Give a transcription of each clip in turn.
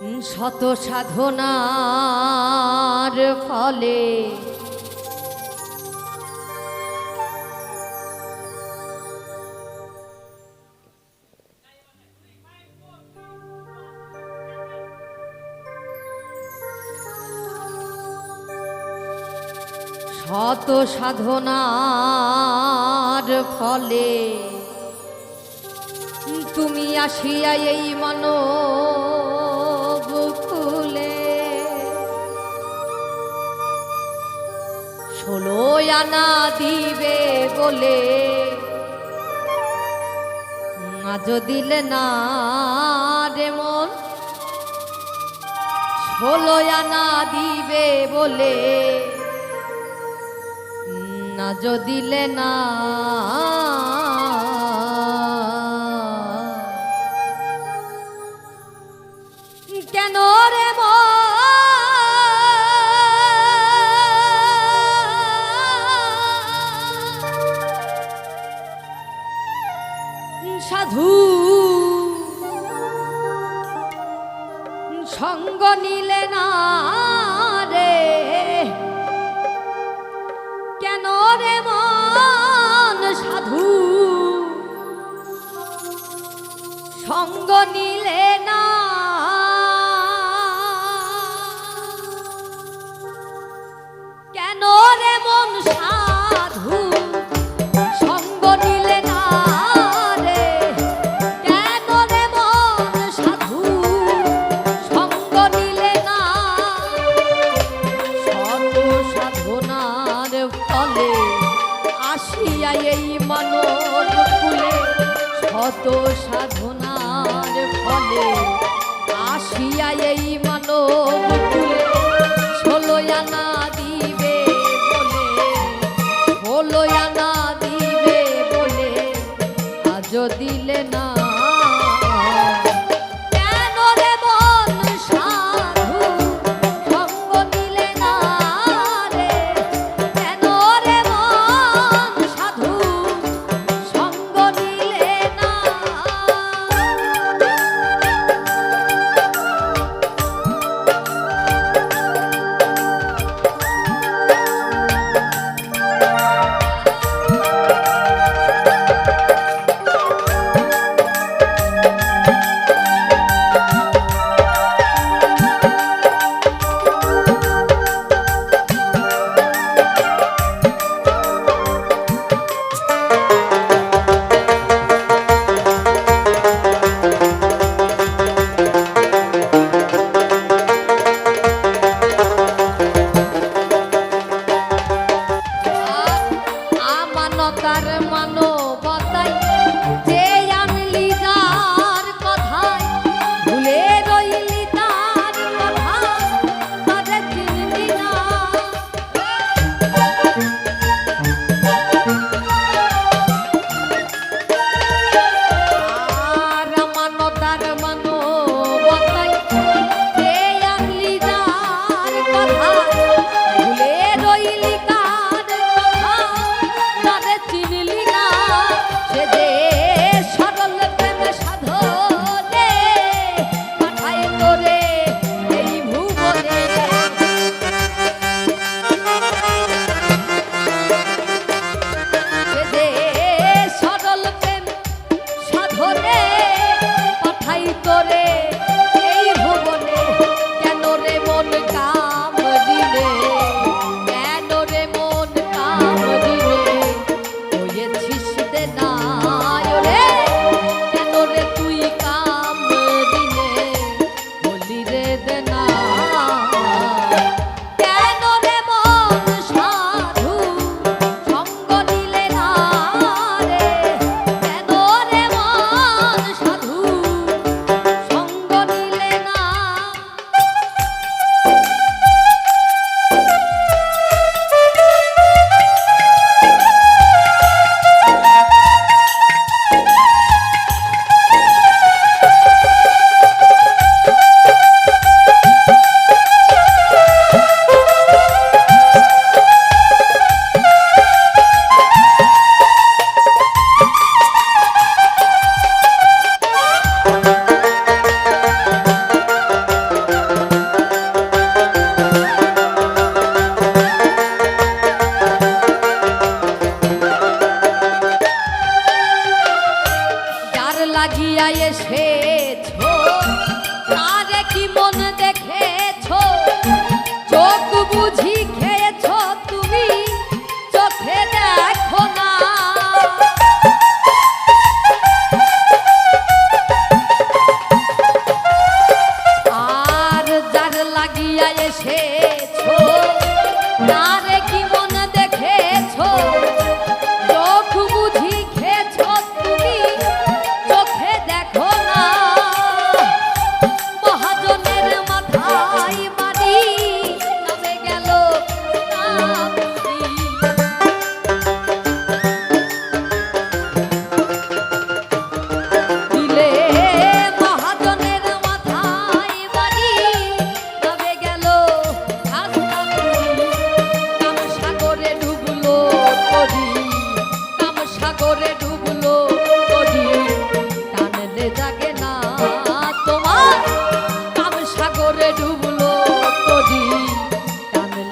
শত সাধনার ফলে। শত সাধনার ফলে। তুমি আসিয়া এই মনো ষোলোয় আনা দিবে বলে। আজ দিলে না রেমন মন আনা দিবে বলে। না দিলে না সঙ্গ নিলে না রে? কেন রে মন সাধু? সঙ্গ নিলে না কেন রে মন সাধু?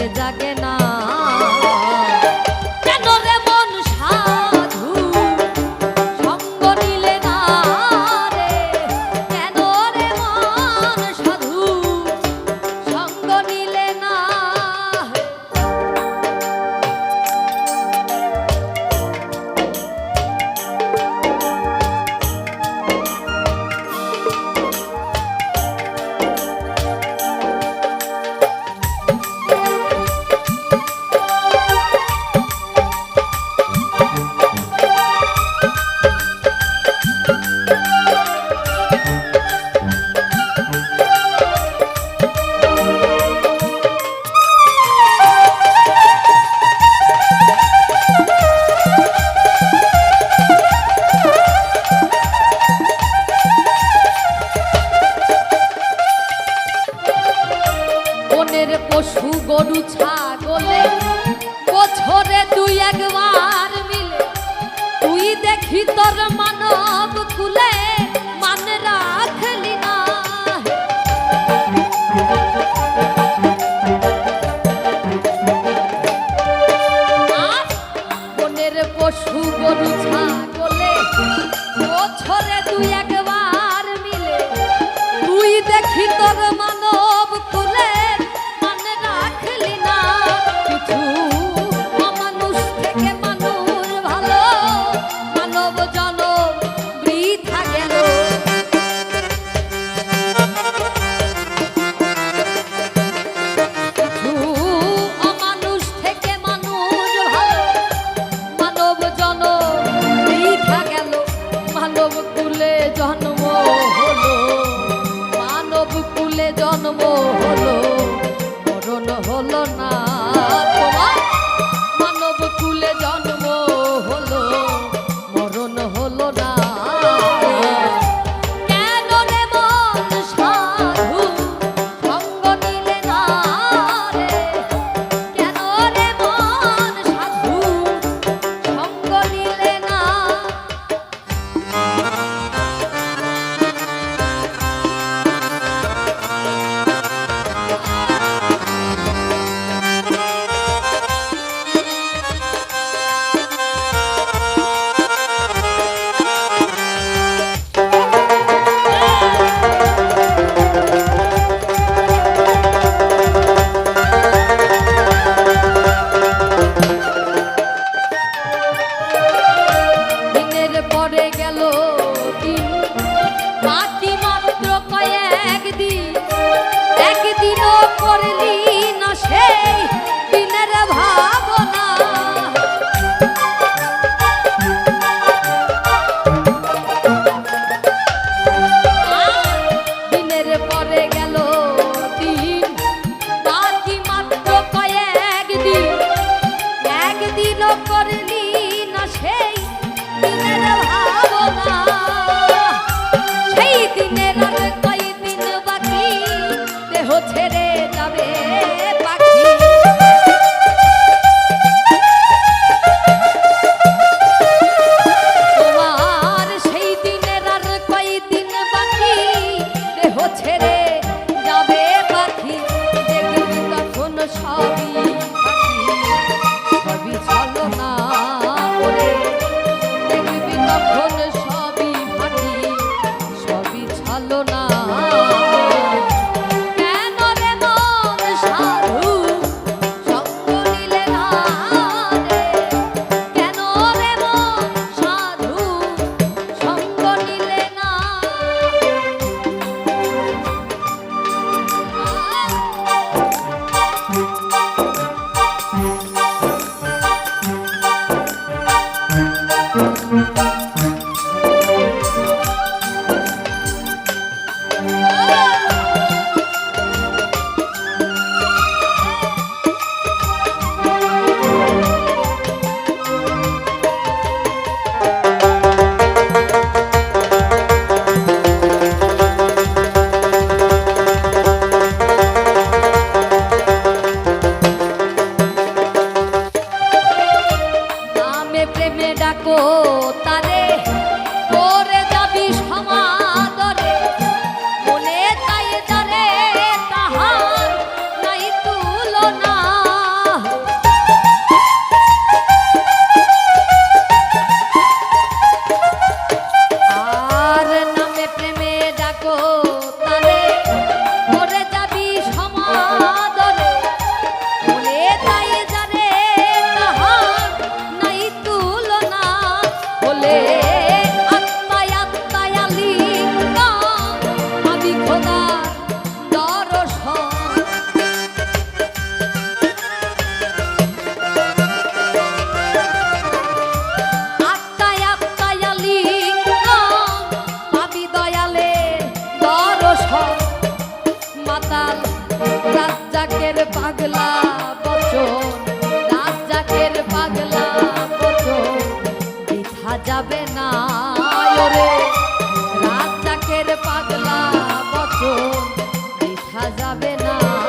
টানলে জাগে ना